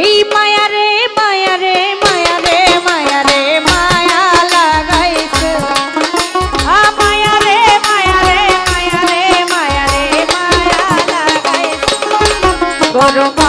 এই মায়া রে মায়া রে মায়া রে মায়া রে মায়া লাগাইছে। আ মায়া রে মায়া রে মায়া রে মায়া রে মায়া লাগাইছে। গরম